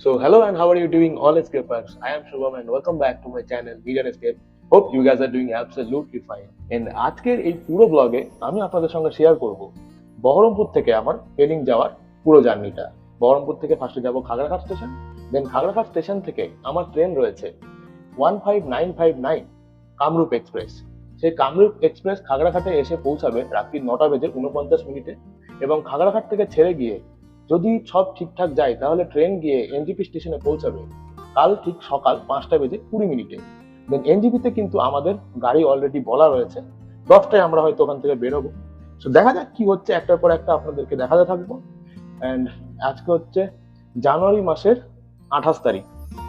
So, hello and how are you doing all escapers? I am Shubham and welcome back to my channel Vegan Escape. Hope you guys are doing absolutely fine. And আজকের এই পুরো ব্লগে আমি আপনাদের সঙ্গে share করব বহরমপুর থেকে আমার পেলিং যাওয়ার পুরো জার্নিটা বহরমপুর থেকে ফার্স্টে যাব Khagraghat station then Khagraghat station থেকে আমার ট্রেন রয়েছে one five nine five nine Kamrup express সেই কামরূপ এক্সপ্রেস খাগড়াঘাটে এসে পৌঁছাবে রাত্রি নটা বেজে উনপঞ্চাশ মিনিটে এবং খাগড়াঘাট থেকে ছেড়ে গিয়ে যদি সব ঠিকঠাক যায়, তাহলে ট্রেন গিয়ে এনজিপি স্টেশনে পৌঁছাবে কাল ঠিক সকাল পাঁচটা বেজে কুড়ি মিনিটে। দেন এনজিপিতে কিন্তু আমাদের গাড়ি অলরেডি বলা রয়েছে। দশটায় আমরা হয়তো ওখান থেকে বেরোবো। তো দেখা যাক কি হচ্ছে একটার পর একটা আপনাদেরকে দেখাতে থাকব। অ্যান্ড আজকে হচ্ছে জানুয়ারি মাসের আঠাশ তারিখ,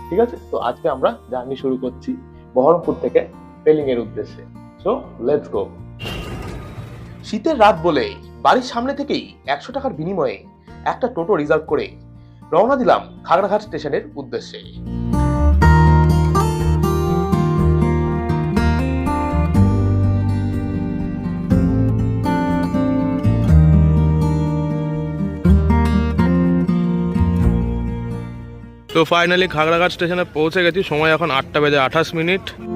ঠিক আছে? তো আজকে আমরা জার্নি শুরু করছি বহরমপুর থেকে পেলিং এর উদ্দেশ্যে। সো লেটস গো শীতের রাত বলে বাড়ির সামনে থেকেই একশো টাকার বিনিময়ে একটা টোটো রিজার্ভ করে রওনা দিলাম খাগড়াঘাট স্টেশনের উদ্দেশ্যে। তো ফাইনালি খাগড়াঘাট স্টেশনে পৌঁছে গেছি। সময় এখন আটটা বেজে আঠাশ মিনিট।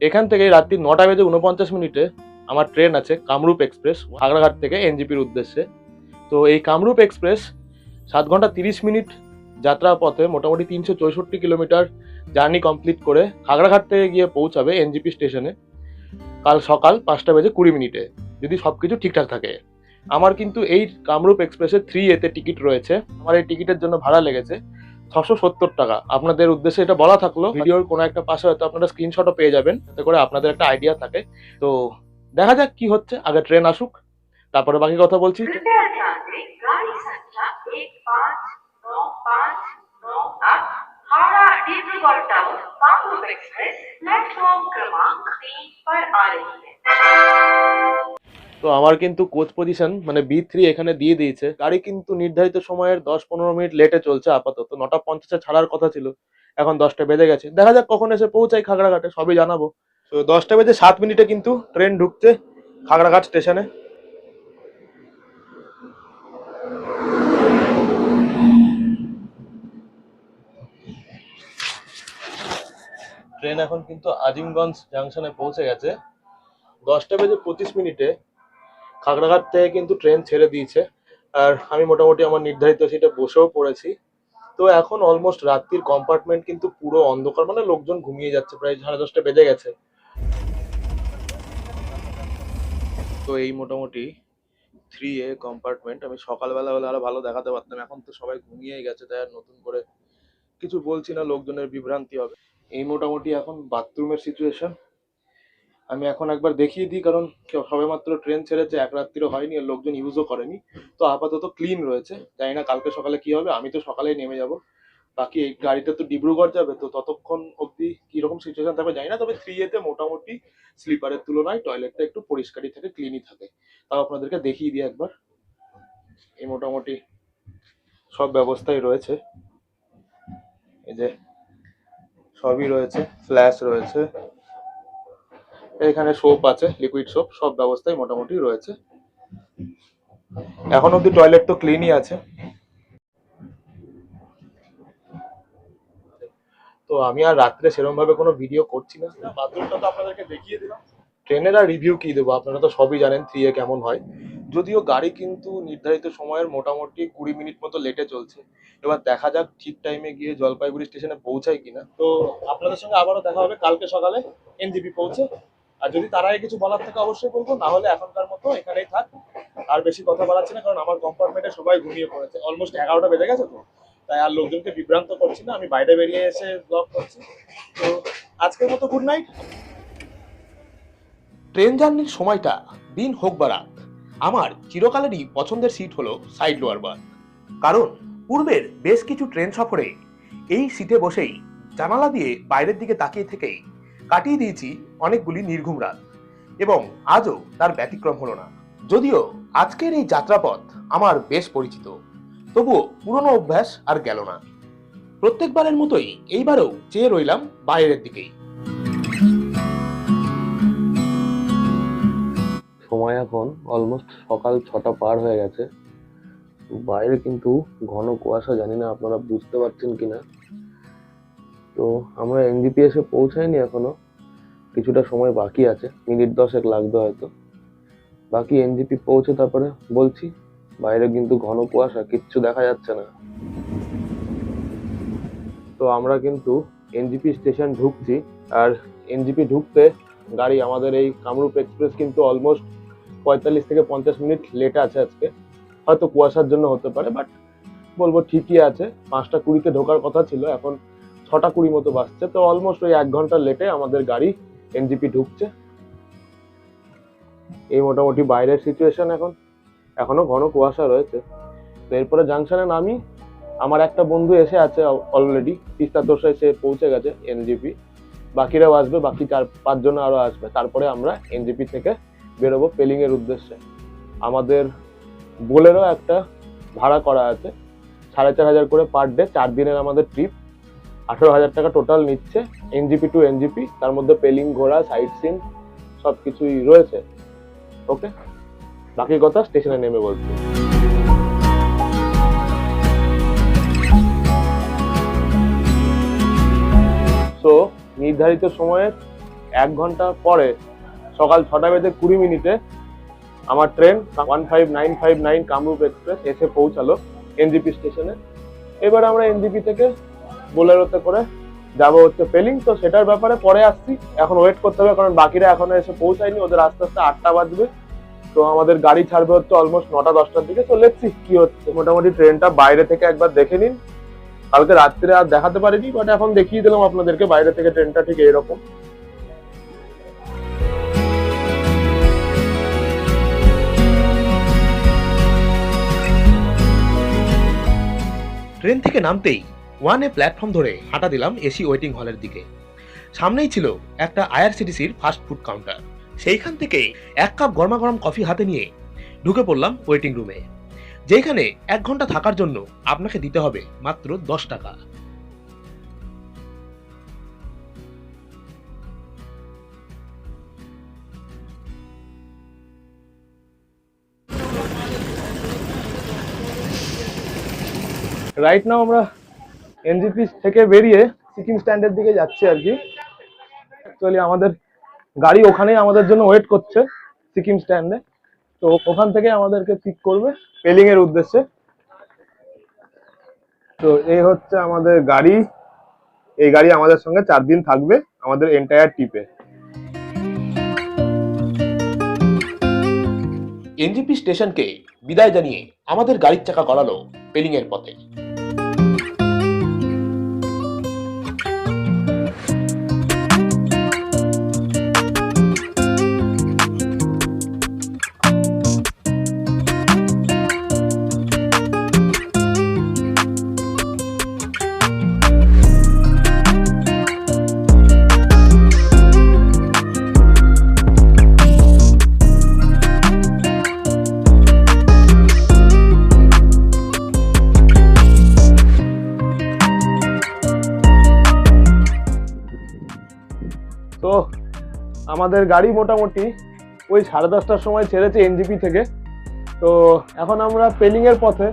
এখান থেকে রাত্রি নটা বেজে উনপঞ্চাশ মিনিটে আমার ট্রেন আছে কামরূপ এক্সপ্রেস, খাগড়াঘাট থেকে এনজিপির উদ্দেশ্যে। তো এই কামরূপ এক্সপ্রেস সাত ঘণ্টা তিরিশ মিনিট যাত্রা পথে মোটামুটি তিনশো চৌষট্টি কিলোমিটার জার্নি কমপ্লিট করে খাগড়াঘাট থেকে গিয়ে পৌঁছাবে এনজিপি স্টেশনে কাল সকাল পাঁচটা বেজে কুড়ি মিনিটে, যদি সব কিছু ঠিকঠাক থাকে। আমার কিন্তু এই কামরূপ এক্সপ্রেসের থ্রি এতে টিকিট রয়েছে। আমার এই টিকিটের জন্য ভাড়া লেগেছে। ছশো সত্তর টাকা আপনাদের উদ্দেশ্যে এটা বলা থাকলো ভিডিওর কোনো একটা পাশে হয়তো আপনারা স্ক্রিনশটও পেয়ে যাবেন যাতে করে আপনাদের একটা আইডিয়া থাকে তো দেখা যাক কি হচ্ছে আগে ট্রেন আসুক তারপরে বাকি কথা বলছি कृपया ध्यान दें गाड़ी संख्या एक पाँच नौ पाँच नौ आठ हावड़ा তো আমার কিন্তু কোচ পজিশন মানে বি থ্রি এখানে দিয়ে দিয়েছে। গাড়ি কিন্তু নির্ধারিত সময়ের দশ পনেরো মিনিট লেটে চলছে আপাতত। নটা পঞ্চাশে ছাড়ার কথা ছিল। এখন দশটা বেজে গেছে। দেখা যাক কখন এসে পৌঁছাই খাগড়াঘাটে, সবই জানাব। তো দশটা বেজে সাত মিনিটে কিন্তু ট্রেন ঢুকছে খাগড়াঘাট স্টেশনে ট্রেন এখন কিন্তু আজিমগঞ্জ জাংশনে পৌঁছে গেছে। দশটা বেজে পঁচিশ মিনিটে খাগড়াঘাট থেকে কিন্তু ট্রেন ছেড়ে দিয়েছে। আর আমি মোটামুটি আমার নির্ধারিত সিটে বসেও পড়েছি। তো এখন অলমোস্ট রাত্রির কম্পার্টমেন্ট কিন্তু পুরো অন্ধকার মানে লোকজন ঘুমিয়ে যাচ্ছে প্রায় সাড়ে দশটা বেজে গেছে। তো এই মোটামুটি থ্রি এ কম্পার্টমেন্ট আমি সকালবেলা হলে আরও ভালো দেখাতে পারতাম। এখন তো সবাই ঘুমিয়েই গেছে তাই আর নতুন করে কিছু বলছি না লোকজনের বিভ্রান্তি হবে। এই মোটামুটি এখন বাথরুমের সিচুয়েশন আমি এখন একবার দেখিয়ে দিই, কারণ সবেমাত্র ট্রেন ছেড়েছে, এক রাত্রিরও হয়নি আর লোকজন ইউজও করেনি। তো আপাতত ক্লিন রয়েছে। জানি না কালকে সকালে কি হবে, আমি তো সকালেই নেমে যাব। বাকি এই গাড়িটা তো ডিব্রুগড় যাবে, তো ততক্ষণ অবধি কীরকম সিচুয়েশন থাকবে জানি না, তবে থ্রি এতে মোটামুটি স্লিপারের তুলনায় টয়লেটটা একটু পরিষ্কারই থাকে ক্লিনই থাকে। তাও আপনাদেরকে দেখিয়ে দিই একবার। এই মোটামুটি সব ব্যবস্থাই রয়েছে। এই যে সবই রয়েছে ফ্ল্যাশ রয়েছে। এখানে সোপ আছে লিকুইড সোপ সব ব্যবস্থাই মোটামুটি রয়েছে। এখন অব্দি টয়লেট তো ক্লিনই আছে। তো আমি আর রাত্রে সেরকম ভাবে কোনো ভিডিও করছি না। বাথরুমটা তো আপনাদেরকে দেখিয়ে দিলাম। ট্রেনের আর রিভিউ কি দেবো? আপনারা তো সবই জানেন থ্রি এ কেমন হয়। যদিও গাড়ি কিন্তু নির্ধারিত সময়ের মোটামুটি কুড়ি মিনিট মতো লেটে চলছে। এবার দেখা যাক ঠিক টাইমে গিয়ে জলপাইগুড়ি স্টেশনে পৌঁছায় কিনা। তো আপনাদের সঙ্গে আবারও দেখা হবে। কালকে সকালে এনজিপি পৌঁছে। আর যদি তার আগে কিছু বলার থাকে অবশ্যই বলব, না হলে এখনকার মতো এখানেই থাক। আর বেশি কথা বলাচ্ছি না, কারণ আমার কম্পার্টমেন্টে সবাই ঘুমিয়ে পড়েছে। অলমোস্ট এগারোটা বেজে গেছে তো। তাই আর লোকজনকে বিভ্রান্ত করছি না, আমি বাইরে বেরিয়ে এসে ব্লগ করছি। তো আজকের মতো গুড নাইট ট্রেন জার্নির সময়টা দিন হোক বা রাত, আমার চিরকালেরই পছন্দের সিট হলো সাইড লোয়ার বার্থ কারণ পূর্বের বেশ কিছু ট্রেন সফরে এই সিটে বসেই জানালা দিয়ে বাইরের দিকে তাকিয়ে থেকেই কাটিয়ে দিয়েছি অনেকগুলি নির্ঘুম রাত। এবং আজও তার ব্যতিক্রম হলো না। যদিও আজকের এই যাত্রাপথ আমার বেশ পরিচিত। তবুও পুরনো অভ্যাস আর গেল না। প্রত্যেকবারের মতোই এইবারও চেয়ে রইলাম বাইরের দিকেই। সময় এখন অলমোস্ট সকাল ছটা পার হয়ে গেছে। বাইরে কিন্তু ঘন কুয়াশা, জানি না আপনারা বুঝতে পারছেন কিনা। তো আমরা এনজিপি এসে পৌঁছাইনি এখনও। কিছুটা সময় বাকি আছে, মিনিট দশেক লাগবে হয়তো। বাকি এনজিপি পৌঁছে তারপরে বলছি, বাইরে কিন্তু ঘন কুয়াশা, কিচ্ছু দেখা যাচ্ছে না। তো আমরা কিন্তু এনজিপি স্টেশন ঢুকছি, আর এনজিপি ঢুকতে গাড়ি আমাদের এই কামরূপ এক্সপ্রেস কিন্তু অলমোস্ট পঁয়তাল্লিশ থেকে পঞ্চাশ মিনিট লেট আছে আজকে। হয়তো কুয়াশার জন্য হতে পারে বাট বলব ঠিকই আছে। পাঁচটা কুড়িতে ঢোকার কথা ছিল, এখন ছটা কুড়ি মতো বাজছে, তো অলমোস্ট ওই এক ঘণ্টা লেটে আমাদের গাড়ি এনজিপি ঢুকছে। এই মোটামুটি বাইরের সিচুয়েশন এখন। এখনও ঘন কুয়াশা রয়েছে। তো এরপরে জাংশনে নামি, আমার একটা বন্ধু এসে আছে অলরেডি তিস্তা তোষা এসে পৌঁছে গেছে এনজিপি বাকিরাও আসবে, বাকি চার পাঁচজন আরও আসবে। তারপরে আমরা এনজিপি থেকে বেরোবো পেলিংয়ের উদ্দেশ্যে। আমাদের বোলেরও একটা ভাড়া করা আছে, সাড়ে চার হাজার করে পার ডে চার দিনের আমাদের ট্রিপ আঠেরো হাজার টাকা টোটাল নিচ্ছে এনজিপি টু এনজিপি তার মধ্যে পেলিং ঘোরা সাইট সিন সব কিছুই রয়েছে। ওকে বাকি কথা স্টেশনে নেমে বলছি। সো নির্ধারিত সময়ের এক ঘণ্টা পরে সকাল ছটা বেজে কুড়ি মিনিটে আমার train one five nine five nine Kamrup express এসে পৌঁছালো এনজিপি স্টেশনে এবার আমরা এনজিপি থেকে বোলেরোতে করে যাব হচ্ছে পেলিং। তো সেটার ব্যাপারে পরে আসছি। এখন ওয়েট করতে হবে, কারণ বাকিরা এখনও এসে পৌঁছায়নি। ওদের আস্তে আস্তে আটটা বাজবে। তো আমাদের গাড়ি ছাড়বে হচ্ছে অলমোস্ট নটা, দশটার দিকে। তো লেটসি কি হচ্ছে। মোটামুটি ট্রেনটা বাইরে থেকে একবার দেখে নিন। কালকে রাত্রে আর দেখাতে পারিনি বাট এখন দেখিয়ে দিলাম আপনাদেরকে বাইরে থেকে ট্রেনটা ঠিক এরকম ট্রেন থেকে নামতেই ওয়ান এ প্ল্যাটফর্ম ধরে হাঁটা দিলাম এসি ওয়েটিং হলের দিকে। সামনেই ছিল একটা আইআরসিটিসির ফাস্ট ফুড কাউন্টার। সেইখান থেকে এক কাপ গরমা গরম কফি হাতে নিয়ে ঢুকে পড়লাম ওয়েটিং রুমে। যেখানে এক ঘণ্টা থাকার জন্য আপনাকে দিতে হবে মাত্র দশ টাকা। রাইট নাও আমরা এনজিপি থেকে বেরিয়ে সিকিম স্ট্যান্ডের দিকে যাচ্ছি আর কি। অ্যাকচুয়ালি আমাদের গাড়ি ওখানেই আমাদের জন্য ওয়েট করছে সিকিম স্ট্যান্ডে। তো ওখান থেকে আমাদেরকে পিক করবে পেলিং এর উদ্দেশ্যে। তো এই হচ্ছে আমাদের গাড়ি। এই গাড়ি আমাদের সঙ্গে চার দিন থাকবে আমাদের এন্টায়ার ট্রিপে এনজিপি স্টেশনকে বিদায় জানিয়ে আমাদের গাড়ির চাকা গড়ালো পেলিং এর পথে। আমাদের গাড়ি মোটামুটি ওই সাড়ে দশটার সময় ছেড়েছে এনজিপি থেকে। তো এখন আমরা পেলিং এর পথে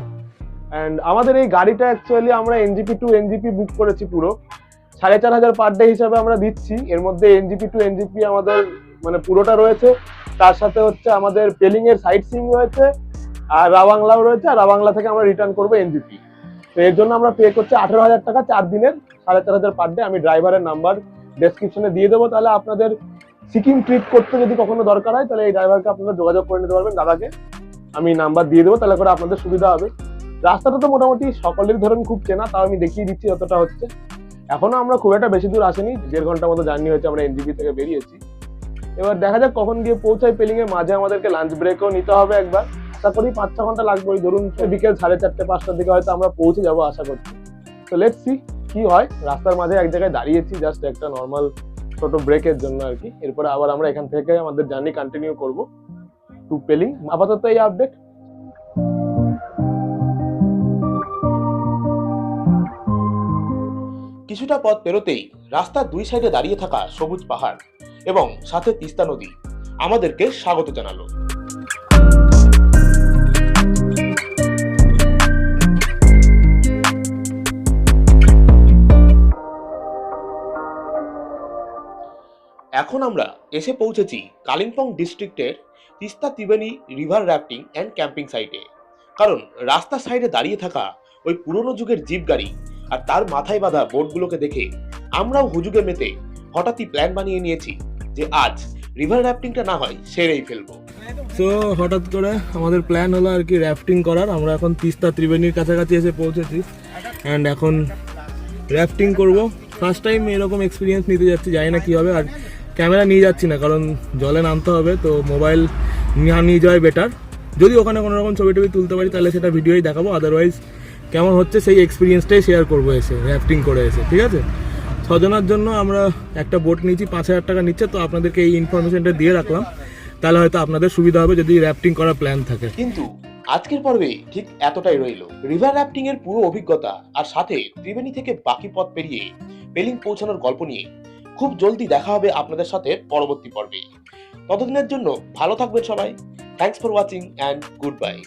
অ্যান্ড আমাদের এই গাড়িটা অ্যাকচুয়ালি আমরা এনজিপি টু এনজিপি বুক করেছি পুরো। সাড়ে চার হাজার পার ডে হিসাবে আমরা দিচ্ছি। এর মধ্যে এনজিপি টু এনজিপি আমাদের মানে পুরোটা রয়েছে। তার সাথে হচ্ছে আমাদের পেলিং এর সাইট সিং রয়েছে, আর রাবাংলাও রয়েছে, আর রাবাংলা থেকে আমরা রিটার্ন করব এনজিপি। তো এর জন্য আমরা পে করছি আঠেরো হাজার টাকা চার দিনের। সাড়ে চার হাজার পার ডে আমি ড্রাইভারের নাম্বার ডেসক্রিপশনে দিয়ে দেবো। তাহলে আপনাদের সিকিম ট্রিপ করতে যদি কখনো দরকার হয়, তাহলে এই ড্রাইভারকে আপনারা যোগাযোগ করে নিতে পারবেন। দাদাকে আমি নাম্বার দিয়ে দেবো, তাহলে করে আপনাদের সুবিধা হবে। রাস্তাটা তো মোটামুটি সকলের ধরেন খুব চেনা, তাও আমি দেখিয়ে দিচ্ছি যতটা হচ্ছে। এখনও আমরা খুব একটা বেশি দূর আসেনি, দেড় ঘণ্টার মতো জার্নি হয়েছে, আমরা এনজিপি থেকে বেরিয়েছি। এবার দেখা যাক কখন গিয়ে পৌঁছায় পেলিং এর মাঝে আমাদেরকে লাঞ্চ ব্রেকও নিতে হবে একবার। আশা করি পাঁচ ছ ঘণ্টা লাগবে, ওই ধরুন বিকেল সাড়ে চারটে, পাঁচটার দিকে হয়তো আমরা পৌঁছে যাব আশা করছি। তো লেটস কি হয়। রাস্তার মাঝে এক জায়গায় দাঁড়িয়েছি জাস্ট একটা নর্মাল ছোট ব্রেকের জন্য আর কি। এরপরে আবার আমরা এখান থেকে আমাদের জার্নি কন্টিনিউ করব টু পেলিং আপাতত এই আপডেট কিছুটা পথ পেরোতেই রাস্তার দুই সাইডে দাঁড়িয়ে থাকা সবুজ পাহাড় এবং সাথে তিস্তা নদী আমাদেরকে স্বাগত জানালো। এখন আমরা এসে পৌঁছেছি কালিম্পং ডিস্ট্রিক্টের Teesta Triveni river rafting and camping সাইটে। কারণ রাস্তার সাইডে দাঁড়িয়ে থাকা ওই পুরনো যুগের জিপ গাড়ি আর তার মাথায় বাঁধা বোর্ডগুলোকে দেখে আমরাও হুজুগে মেতে হঠাৎই প্ল্যান বানিয়ে নিয়েছি যে আজ রিভার র্যাফটিংটা না হয় সেরেই ফেলব। সো হঠাৎ করে আমাদের প্ল্যান হলো আর কি র্যাফটিং করার। আমরা এখন তিস্তা ত্রিবেণীর কাছাকাছি এসে পৌঁছেছি। অ্যান্ড এখন র্যাফটিং করব। ফার্স্ট টাইম এরকম এক্সপিরিয়েন্স নিতে যাচ্ছি, জানি না কী হবে। আর ক্যামেরা নিয়ে যাচ্ছি না, কারণ জলে নামতে হবে, তো মোবাইল না নিয়ে যাওয়াই বেটার যদি ওখানে কোনো রকম ছবি টবি তুলতে পারি, তাহলে সেটা ভিডিওই দেখাবো আদারওয়াইজ কেমন হচ্ছে সেই এক্সপিরিয়েন্সটাই শেয়ার করব এসে র্যাফটিং করে এসে, ঠিক আছে? ছজনের জন্য আমরা একটা বোট নিয়েছি, পাঁচ হাজার টাকা নিচ্ছে, তো আপনাদেরকে এই ইনফরমেশনটা দিয়ে রাখলাম। তাহলে হয়তো আপনাদের সুবিধা হবে যদি র্যাফটিং করার প্ল্যান থাকে। কিন্তু আজকের পর্বে ঠিক এতটাই রইল। রিভার র্যাফটিং এর পুরো অভিজ্ঞতা আর সাথে ত্রিবেণী থেকে বাকি পথ পেরিয়ে পেলিং পৌঁছানোর গল্প নিয়ে খুব জলদি দেখা হবে আপনাদের সাথে পরবর্তী পর্বে ততদিনের জন্য ভালো থাকবেন সবাই। Thanks for watching and goodbye